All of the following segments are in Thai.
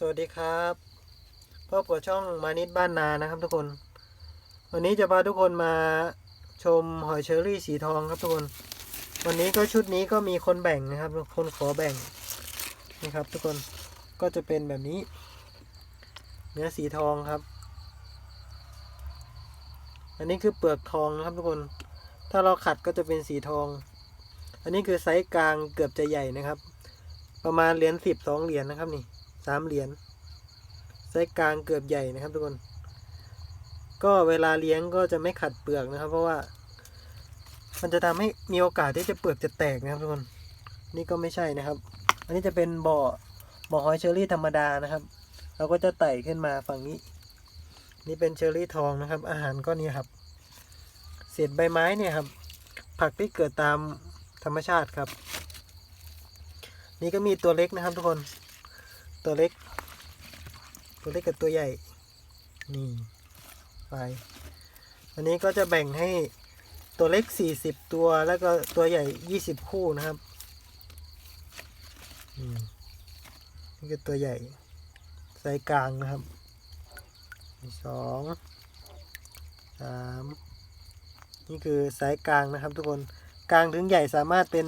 สวัสดีครับพบกับช่องมานิดบ้านนานะครับทุกคน วันนี้จะพาทุกคนมาชมหอยเชอรี่สีทองครับทุกคน วันนี้ก็ชุดนี้ก็มีคนแบ่งนะครับ คนขอแบ่งนี่ครับ ทุกคนก็จะเป็นแบบนี้ เนื้อสีทองครับ อันนี้คือเปลือกทองนะครับทุกคน ถ้าเราขัดก็จะเป็นสีทอง อันนี้คือไซส์กลางเกือบจะใหญ่นะครับ ประมาณเหรียญสิบสองเหรียญนะครับนี่ สามเหรียญไซส์กลางเกือบใหญ่นะครับทุกคน ก็เวลาเลี้ยงก็จะไม่ขัดเปลือกนะครับ เพราะว่า มันจะทำให้มีโอกาสที่จะเปลือกจะแตกนะครับทุกคน นี่ก็ไม่ใช่นะครับ อันนี้จะเป็นบ่อบ่อหอยเชอรี่ธรรมดานะครับ เราก็จะไต่ขึ้นมาฝั่งนี้ นี่เป็นเชอรี่ทองนะครับ อาหารก็นี่ครับเศษใบไม้เนี่ยครับ ผักที่เกิดตามธรรมชาติครับ นี่ก็มีตัวเล็กนะครับทุกคน ตัวเล็ก ตัวเล็กกับตัวใหญ่ นี่ไป อันนี้ก็จะแบ่งให้ตัวเล็ก 40 ตัวแล้วก็ตัวใหญ่ 20 คู่นะครับนี่คือตัวใหญ่ไซส์กลางนะครับสองสามนี่คือไซส์กลางนะครับทุกคนกลางถึงใหญ่สามารถเป็น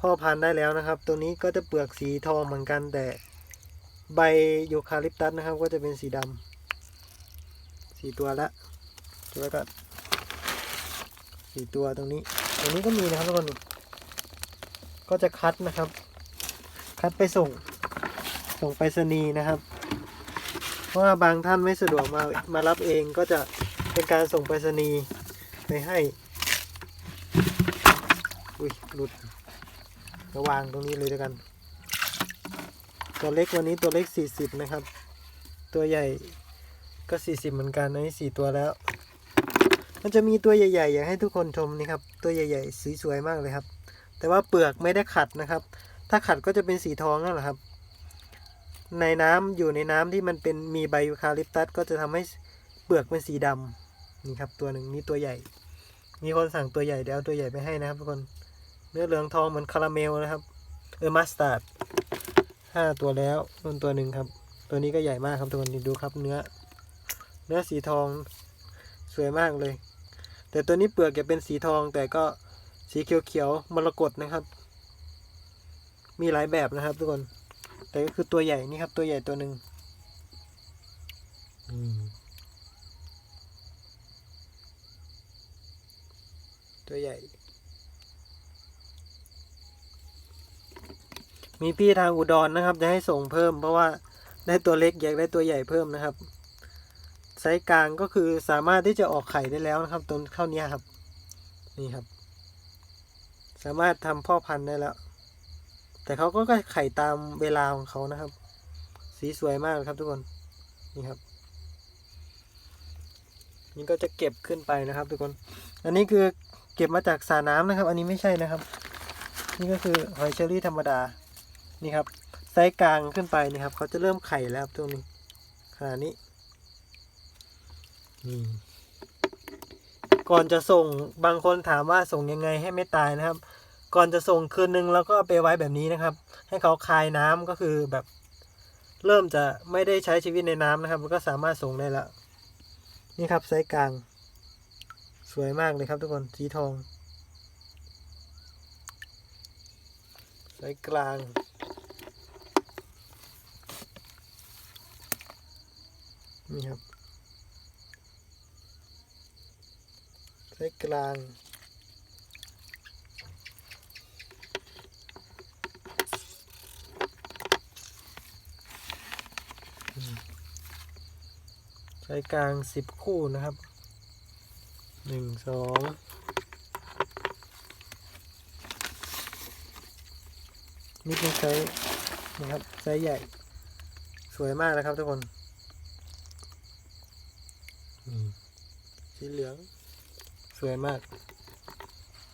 พ่อพันธุ์ได้แล้วนะครับ ตัวนี้ก็จะเปลือกสีทองเหมือนกันแต่ใบยูคาลิปตัสนะครับ ก็จะเป็นสีดำสี่ตัวละตัวก็สี่ตัวตรงนี้ตรงนี้ก็มีนะครับทุกคนก็จะคัดนะครับ คัดไปส่ง ส่งไปรษณีย์นะครับ เพราะว่าบางท่านไม่สะดวกมามารับเองก็จะเป็นการส่งไปรษณีย์ไปให้ อุ้ยหลุด ระวางตรงนี้เลยด้วยกัน ตัวเล็กวันนี้ตัวเล็ก 40 นะครับ ตัวใหญ่ก็ 40 เหมือนกัน อันนี้ 4 ตัวแล้ว มันจะมีตัวใหญ่ๆ อยากให้ทุกคนชมนี่ครับ ตัวใหญ่ๆสีสวยมากเลยครับ แต่ว่าเปลือกไม่ได้ขัดนะครับ ถ้าขัดก็จะเป็นสีทองนั่นแหละครับ ในน้ำอยู่ในน้ำที่มันเป็นมีใบยูคาลิปตัสก็จะทำให้เปลือกเป็นสีดำนี่ครับตัวหนึ่งนี่ตัวใหญ่ มีคนสั่งตัวใหญ่เดี๋ยวเอาตัวใหญ่ไปให้นะครับทุกคน เนื้อเหลืองทองเหมือนคาราเมลนะครับ เออมัสตาร์ดห้าตัวแล้วนุ่นตัวหนึ่งครับ ตัวนี้ก็ใหญ่มากครับทุกคนดูครับเนื้อ เนื้อสีทองสวยมากเลย แต่ตัวนี้เปลือกจะเป็นสีทองแต่ก็สีเขียวๆมรกตนะครับ มีหลายแบบนะครับทุกคน แต่ก็คือตัวใหญ่นี่ครับ ตัวใหญ่ตัวหนึ่งตัวใหญ่ มีพี่ทางอุดรนะครับ จะให้ส่งเพิ่ม เพราะว่าได้ตัวเล็กอยากได้ตัวใหญ่เพิ่มนะครับไซส์กลางก็คือสามารถที่จะออกไข่ได้แล้วนะครับตัวเท่านี้ครับ นี่ครับ สามารถทำพ่อพันธุ์ได้แล้ว แต่เขาก็ไข่ตามเวลาของเขานะครับ สีสวยมากครับทุกคนนี่ครับนี่ก็จะเก็บขึ้นไปนะครับ ทุกคน อันนี้คือเก็บมาจากสระน้ำนะครับ อันนี้ไม่ใช่นะครับ นี่ก็คือหอยเชอรี่ธรรมดา นี่ครับไซส์กลางขึ้นไปนี่ครับเขาจะเริ่มไข่แล้วครับตรงนี้ขนาดนี้นี่ก่อนจะส่งบางคนถามว่าส่งยังไงให้ไม่ตายนะครับ ก่อนจะส่งคืนนึงแล้วก็ไปไว้แบบนี้นะครับ ให้เขาคายน้ำก็คือแบบ เริ่มจะไม่ได้ใช้ชีวิตในน้ำนะครับก็สามารถส่งได้แล้วนี่ครับไซส์กลาง สวยมากเลยครับทุกคนสีทองไซส์กลาง นี่ครับไซส์กลางไซส์กลางสิบคู่นะครับหนึ่งสองนี่เป็นไซส์นะครับไซส์ใหญ่ สวยมากนะครับทุกคน สีเหลือง สวยมาก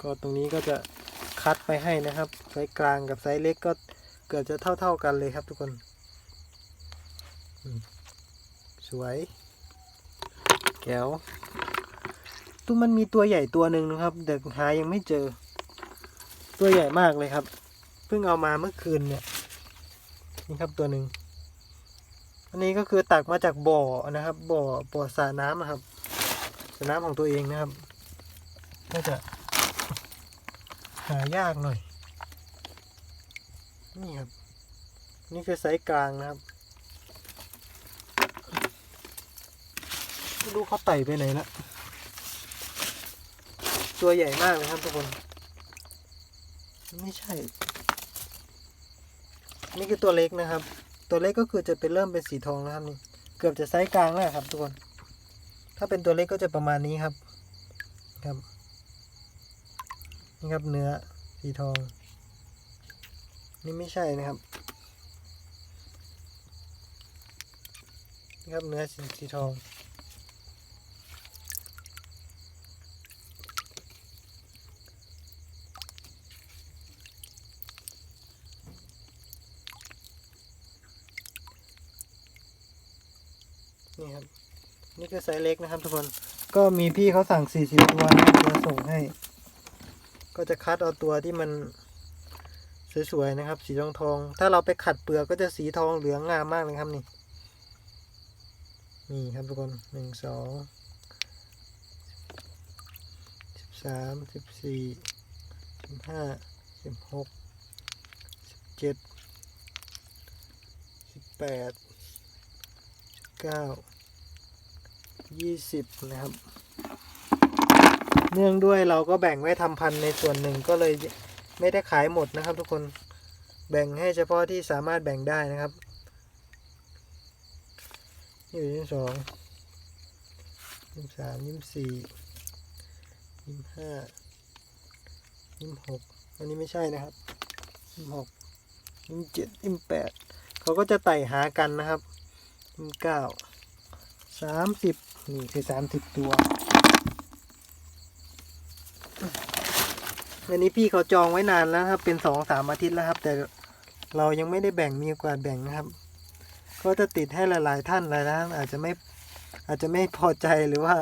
ก็ตรงนี้ก็จะคัดไปให้นะครับ ไซส์กลางกับไซส์เล็กก็เกือบจะเท่า ๆกันเลยครับทุกคน สวย แก้วตัวมันมีตัวใหญ่ตัวหนึ่งนะครับ แต่หายังไม่เจอ ตัวใหญ่มากเลยครับ เพิ่งเอามาเมื่อคืนเนี่ย นี่ครับตัวหนึ่ง อันนี้ก็คือตักมาจากบ่อนะครับ บ่อบ่อสระน้ำอะครับสระน้ำของตัวเองนะครับก็จะหายากหน่อย นี่ครับ นี่คือไซส์กลางนะครับไม่รู้เขาไต่ไปไหนละตัวใหญ่มากเลยครับทุกคน ไม่ใช่ นี่คือตัวเล็กนะครับ ตัวเล็กก็คือจะเป็นเริ่มเป็นสีทองแล้วครับนี่ เกือบจะไซส์กลางแล้วครับทุกคน ถ้าเป็นตัวเล็กก็จะประมาณนี้ครับ ครับ นี่ครับเนื้อสีทอง นี่ไม่ใช่นะครับ นี่ครับเนื้อสีสีทอง นี่ครับ นี่คือไซส์เล็กนะครับทุกคน ก็มีพี่เขาสั่ง 40 ตัวนะครับจะส่งให้ ก็จะคัดเอาตัวที่มันสวยๆนะครับ สีทองทอง ถ้าเราไปขัดเปลือกก็จะสีทองเหลืองงามมากเลยครับนี่ นี่ครับทุกคนหนึ่งสองสิบสามสิบสี่สิบห้าสิบหกสิบเจ็ดสิบแปดสิบเก้า ยี่สิบนะครับ เนื่องด้วยเราก็แบ่งไว้ทำพันธุ์ในส่วนหนึ่งก็เลยไม่ได้ขายหมดนะครับ ทุกคนแบ่งให้เฉพาะที่สามารถแบ่งได้นะครับนี่อยู่ที่สองยี่สามยี่สี่ยี่ห้ายี่หกอันนี้ไม่ใช่นะครับยี่หกยี่เจ็ดยี่แปดเขาก็จะไต่หากันนะครับยี่เก้าสามสิบ นี่คือสามสิบตัว อันนี้พี่เขาจองไว้นานแล้วครับ เป็นสองสามอาทิตย์แล้วครับ แต่เรายังไม่ได้แบ่งมีโอกาแบ่งนะครับ ก็จะติดให้หลาย ๆ ท่านหลายท่านอาจจะไม่อาจจะไม่พอใจหรือว่า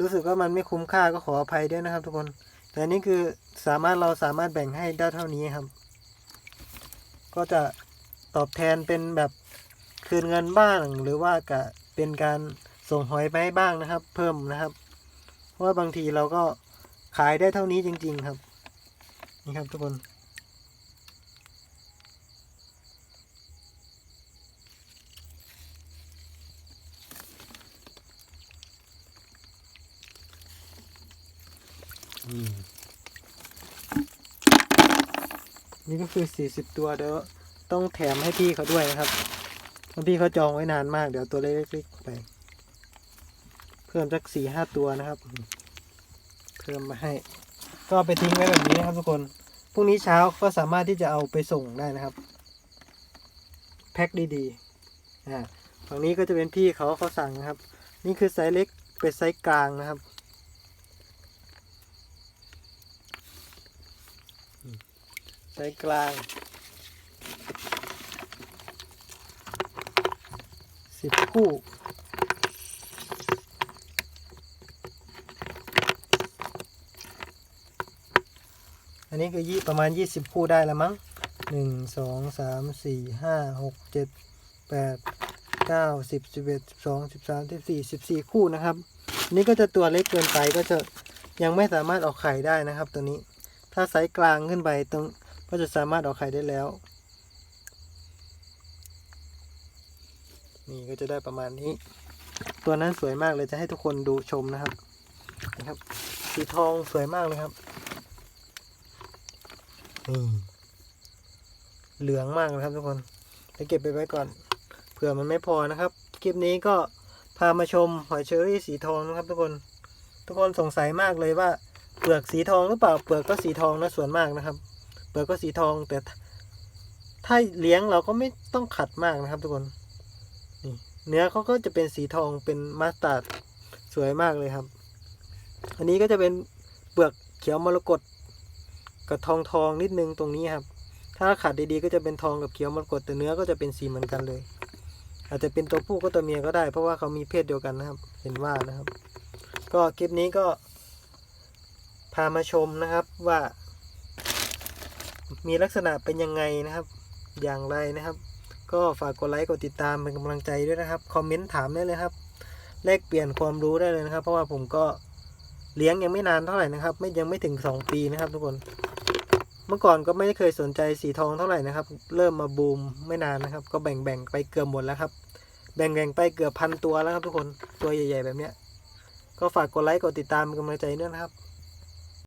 รู้สึกว่ามันไม่คุ้มค่าก็ขออภัยด้วยนะครับ ทุกคน แต่นนี่คือสามารถเราสามารถแบ่งให้ได้เท่านี้ครับ ก็จะตอบแทนเป็นแบบคืนเงินบ้างหรือว่ากะเป็นการ ส่งหอยไปให้บ้างนะครับ เพิ่มนะครับ เพราะว่าบางทีเราก็ขายได้เท่านี้จริง ๆครับ นี่ครับทุกคนนี่ก็คือสี่สิบตัวเดี๋ยวต้องแถมให้พี่เขาด้วยนะครับเพราะพี่เขาจองไว้นานมาก เดี๋ยวตัวเล็กๆไป พิ่มสักสี่ห้าตัวนะครับ เพิ่มมาให้ ก็ไปทิ้งไว้แบบนี้นะครับทุกคนพรุ่งนี้เช้าก็สามารถที่จะเอาไปส่งได้นะครับ แพ็คดีๆอ่าฝั่งนี้ก็จะเป็นพี่เขาเขาสั่งนะครับ นี่คือไซส์เล็กเป็นไซส์กลางนะครับไซส์กลางสิบคู่ อันนี้คือยี่ประมาณยี่สิบคู่ได้แล้วมั้งหนึ่งสองสามสี่ห้าหกเจ็ดแปดเก้าสิบสิบเอ็ดสิบสองสิบสามสิบสี่สิบสี่คู่นะครับอันนี้ก็จะตัวเล็กเกินไปก็จะยังไม่สามารถออกไข่ได้นะครับ ตัวนี้ ถ้าไซส์กลางขึ้นไปตรงก็จะสามารถออกไข่ได้แล้ว นี่ก็จะได้ประมาณนี้ ตัวนั้นสวยมากเลยจะให้ทุกคนดูชมนะครับ นะครับ สีทองสวยมากเลยครับ นี่เหลืองมากนะครับทุกคนจะเก็บไปไว้ก่อน เผื่อมันไม่พอนะครับ คลิปนี้ก็พามาชมหอยเชอรี่สีทองนะครับ ทุกคน ทุกคนสงสัยมากเลยว่า เปลือกสีทองหรือเปล่า เปลือกก็สีทองนะส่วนมากนะครับ เปลือกก็สีทองแต่ถ้าเลี้ยงเราก็ไม่ต้องขัดมากนะครับ ทุกคน นี่เนื้อเขาก็จะเป็นสีทองเป็นมาสตาร์ดสวยมากเลยครับ อันนี้ก็จะเป็นเปลือกเขียวมรกต กับทองทองนิดนึงตรงนี้ครับ ถ้าขัดดีๆก็จะเป็นทองกับเขียวมรกตแต่เนื้อก็จะเป็นสีเหมือนกันเลย อาจจะเป็นตัวผู้ก็ตัวเมียก็ได้ เพราะว่าเขามีเพศเดียวกันนะครับ เห็นว่านะครับ ก็คลิปนี้ก็พามาชมนะครับว่า มีลักษณะเป็นยังไงนะครับ อย่างไรนะครับ ก็ฝากกดไลค์กดติดตามเป็นกำลังใจด้วยนะครับคอมเมนต์ถามได้เลยครับแลกเปลี่ยนความรู้ได้เลยนะครับ เพราะว่าผมก็เลี้ยงยังไม่นานเท่าไหร่นะครับ ไม่ยังไม่ถึงสองปีนะครับทุกคน เมื่อก่อนก็ไม่ได้เคยสนใจสีทองเท่าไหร่นะครับ เริ่มมาบูมไม่นานนะครับ ก็แบ่งๆไปเกือบหมดแล้วครับแบ่งแบ่งๆไปเกือบพันตัวแล้วครับทุกคนตัวใหญ่ ๆ แบบเนี้ย ก็ฝากกดไลค์กดติดตามเป็นกำลังใจด้วยนะครับ